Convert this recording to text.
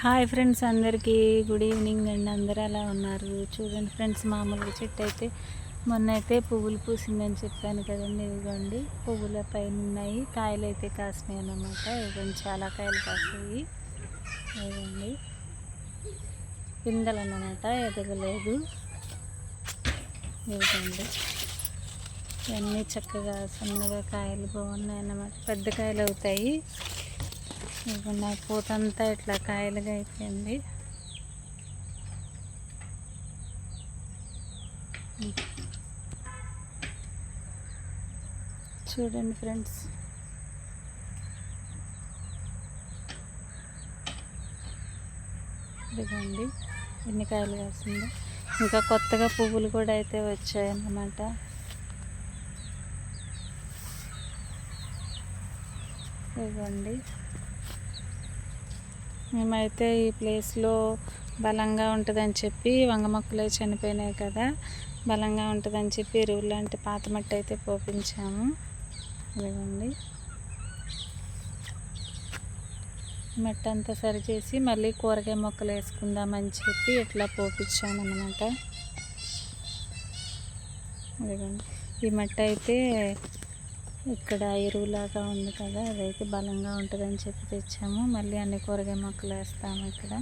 Hi friends అందరికీ. Good evening అండి. అందరూ అలా ఉన్నారు? చూడండి ఫ్రెండ్స్ మామూలుగా చెట్టు అయితే మొన్న అయితే పువ్వులు పూసిందని చెప్పాను కదండి. ఇదిగోండి పువ్వుల పైన ఉన్నాయి కాయలు అయితే కాసినాయి అన్నమాట. ఇదిగోండి చాలా కాయలు కాసాయి. ఇదిగోండి పిందెలు అన్నమాట. ఎదగలేదు ఇదిగోండి ఇవన్నీ చక్కగా సన్నగా కాయలు బాగున్నాయి అన్నమాట. పెద్ద కాయలు అవుతాయి. ఇప్పుడు నా పూతంతా ఇట్లా కాయలుగా అయిపోయింది. చూడండి ఫ్రెండ్స్. ఇదిగోండి ఎన్ని కాయలు కాసిందో. ఇంకా కొత్తగా పువ్వులు కూడా అయితే వచ్చాయన్నమాట. ఇదిగోండి. మేమైతే ఈ ప్లేస్లో బలంగా ఉంటుందని చెప్పి వంగ మొక్కలు చనిపోయినాయి కదా. బలంగా ఉంటుందని చెప్పి ఎరువులు లాంటి పాత మట్టి అయితే పోపించాము. ఇదిగోండి. మట్టి అంతా సరిచేసి మళ్ళీ కూరగాయ మొక్కలు వేసుకుందామని చెప్పి ఇట్లా పోపించాము అనమాట ఇదిగోండి. ఈ మట్టి అయితే ఇక్కడ ఎరువులాగా ఉంది కదా అదైతే బలంగా ఉంటుందని చెప్పి తెచ్చాము. మళ్ళీ అన్ని కూరగాయ మొక్కలు వేస్తాము ఇక్కడ.